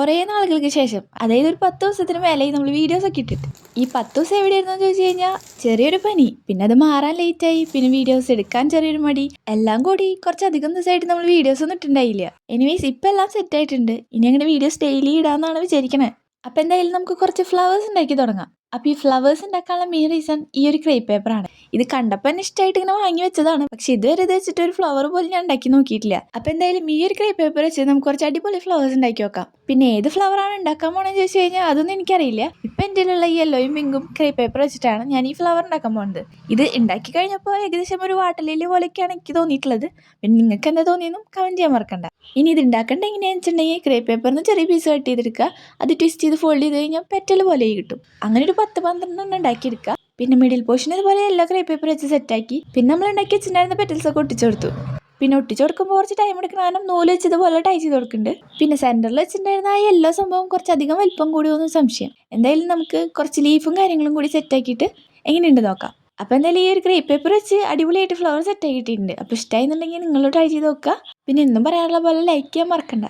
കുറേ നാളുകൾക്ക് ശേഷം അതായത് ഒരു പത്ത് ദിവസത്തിന് മേലെ നമ്മൾ വീഡിയോസ് ഒക്കെ ഇട്ടിട്ട്. ഈ പത്ത് ദിവസം എവിടെയായിരുന്നു എന്ന് ചോദിച്ചു കഴിഞ്ഞാൽ ചെറിയൊരു പനി പിന്നെ അത് മാറാൻ ലേറ്റായി പിന്നെ വീഡിയോസ് എടുക്കാൻ ചെറിയൊരു മടി. എല്ലാം കൂടി കുറച്ചധികം ദിവസമായിട്ട് നമ്മൾ വീഡിയോസ് ഒന്നും ഇട്ടുണ്ടായില്ല എനിവേസ് ഇപ്പം എല്ലാം സെറ്റ് ആയിട്ടുണ്ട്. ഇനി അങ്ങനെ വീഡിയോസ് ഡെയിലി ഇടാമെന്നാണ് വിചാരിക്കണേ. അപ്പം എന്തായാലും നമുക്ക് കുറച്ച് ഫ്ലവേഴ്സ് ഉണ്ടാക്കി തുടങ്ങാം. അപ്പോൾ ഈ ഫ്ലവേഴ്സ് ഉണ്ടാക്കാനുള്ള മെയിൻ റീസൺ ഈ ഒരു ക്രേ പേപ്പറാണ് ഇത് കണ്ടപ്പോൾ തന്നെ ഇഷ്ടമായിട്ട് ഇങ്ങനെ വാങ്ങി വെച്ചതാണ്. പക്ഷെ ഇതുവരെ ഇത് വെച്ചിട്ട് ഒരു ഫ്ലവർ പോലും ഞാൻ ഉണ്ടാക്കി നോക്കിയിട്ടില്ല. അപ്പോൾ എന്തായാലും ഈ ഒരു ക്രേ പേപ്പർ വെച്ച് നമുക്ക് കുറച്ച് അടിപൊളി ഫ്ലവേഴ്സ് ഉണ്ടാക്കി നോക്കാം. പിന്നെ ഏത് ഫ്ലവറാണ് ഉണ്ടാക്കാൻ പോണെന്ന് ചോദിച്ചു കഴിഞ്ഞാൽ അതൊന്നും എനിക്കറിയില്ല. ഇപ്പം എന്റെ ഉള്ള ഈ യെല്ലോയും പിങ്കും ക്രേ പേപ്പർ വെച്ചിട്ടാണ് ഞാൻ ഈ ഫ്ലവർ ഉണ്ടാക്കാൻ പോകുന്നത് ഇത് ഉണ്ടാക്കി കഴിഞ്ഞപ്പോൾ ഏകദേശം ഒരു വാട്ടലേലി പോലെയൊക്കെയാണ് എനിക്ക് തോന്നിയിട്ടുള്ളത്. പിന്നെ നിങ്ങൾക്ക് എന്താ തോന്നിയെന്നും കമന്റ് ചെയ്യാൻ മറക്കണ്ട. ഇനി ഇത് ഉണ്ടാക്കേണ്ട എങ്ങനെയാണെന്ന് വെച്ചിട്ടുണ്ടെങ്കിൽ ക്രേ പേപ്പറിന് ചെറിയ പീസ് കട്ട് ചെയ്തെടുക്കുക. അത് ട്വിസ്റ്റ് ചെയ്ത് ഫോൾഡ് ചെയ്ത് കഴിഞ്ഞാൽ പെറ്റൽ പോലെ കിട്ടും. അങ്ങനെ ഒരു പത്ത് പന്ത്രണ്ടെണ്ണം ഉണ്ടാക്കിയെടുക്കുക. പിന്നെ മിഡിൽ പോർഷൻ ഇതുപോലെ എല്ലാ ക്രൈ പേപ്പർ വെച്ച് സെറ്റാക്കി പിന്നെ നമ്മൾ ഉണ്ടാക്കി വെച്ചിട്ടുണ്ടായിരുന്ന പെറ്റൽസ് ഒക്കെ ഒട്ടിച്ചു കൊടുത്തു. പിന്നെ ഒട്ടിച്ചു കൊടുക്കുമ്പോൾ കുറച്ച് ടൈം എടുക്കണം. കാരണം നൂൽ വെച്ചതുപോലെ ടൈ ചെയ്ത് കൊടുക്കുന്നുണ്ട്. പിന്നെ സെന്ററിൽ വെച്ചിട്ടുണ്ടായിരുന്ന ആ എല്ലാ സംഭവം കുറച്ചധികം വലിപ്പം കൂടി ഒന്നും സംശയം. എന്തായാലും നമുക്ക് കുറച്ച് ലീഫും കാര്യങ്ങളും കൂടി സെറ്റാക്കിയിട്ട് എങ്ങനെയുണ്ട് നോക്കാം. അപ്പോൾ എന്തായാലും ഈ ഒരു ക്രൈ പേപ്പർ വെച്ച് അടിപൊളിയായിട്ട് ഫ്ലവർ സെറ്റാക്കിയിട്ടുണ്ട് അപ്പോൾ ഇഷ്ടമായിരുന്നുണ്ടെങ്കിൽ നിങ്ങൾ ട്രൈ ചെയ്ത് നോക്കുക. പിന്നെ എന്നും പറയാനുള്ള പോലെ ലൈക്ക് ചെയ്യാൻ മറക്കണ്ട.